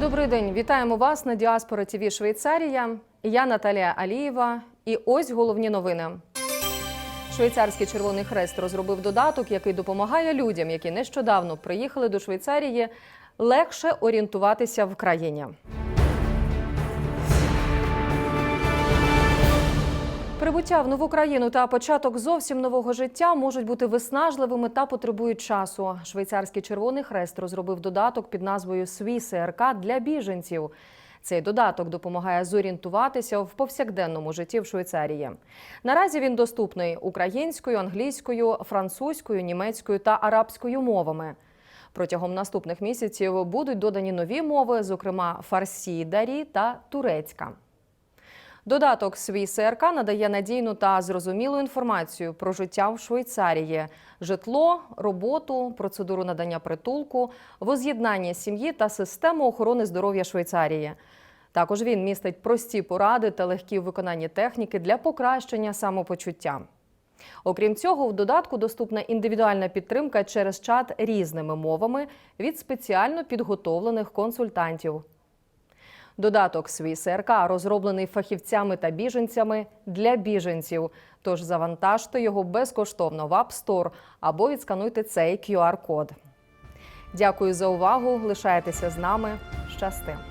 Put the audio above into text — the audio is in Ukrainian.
Добрий день, вітаємо вас на Діаспора ТВ Швейцарія. Я Наталія Алієва. І ось головні новини. Швейцарський Червоний Хрест розробив додаток, який допомагає людям, які нещодавно приїхали до Швейцарії, легше орієнтуватися в країні. Прибуття в нову країну та початок зовсім нового життя можуть бути виснажливими та потребують часу. Швейцарський Червоний Хрест розробив додаток під назвою «Свій СРК» для біженців. Цей додаток допомагає зорієнтуватися в повсякденному житті в Швейцарії. Наразі він доступний українською, англійською, французькою, німецькою та арабською мовами. Протягом наступних місяців будуть додані нові мови, зокрема фарсі, дарі та турецька. Додаток свій СРК надає надійну та зрозумілу інформацію про життя в Швейцарії, житло, роботу, процедуру надання притулку, воз'єднання сім'ї та систему охорони здоров'я Швейцарії. Також він містить прості поради та легкі в виконанні техніки для покращення самопочуття. Окрім цього, в додатку доступна індивідуальна підтримка через чат різними мовами від спеціально підготовлених консультантів. Додаток свій СРК розроблений фахівцями та біженцями для біженців. Тож завантажте його безкоштовно в App Store або відскануйте цей QR-код. Дякую за увагу. Лишайтеся з нами. Щасти!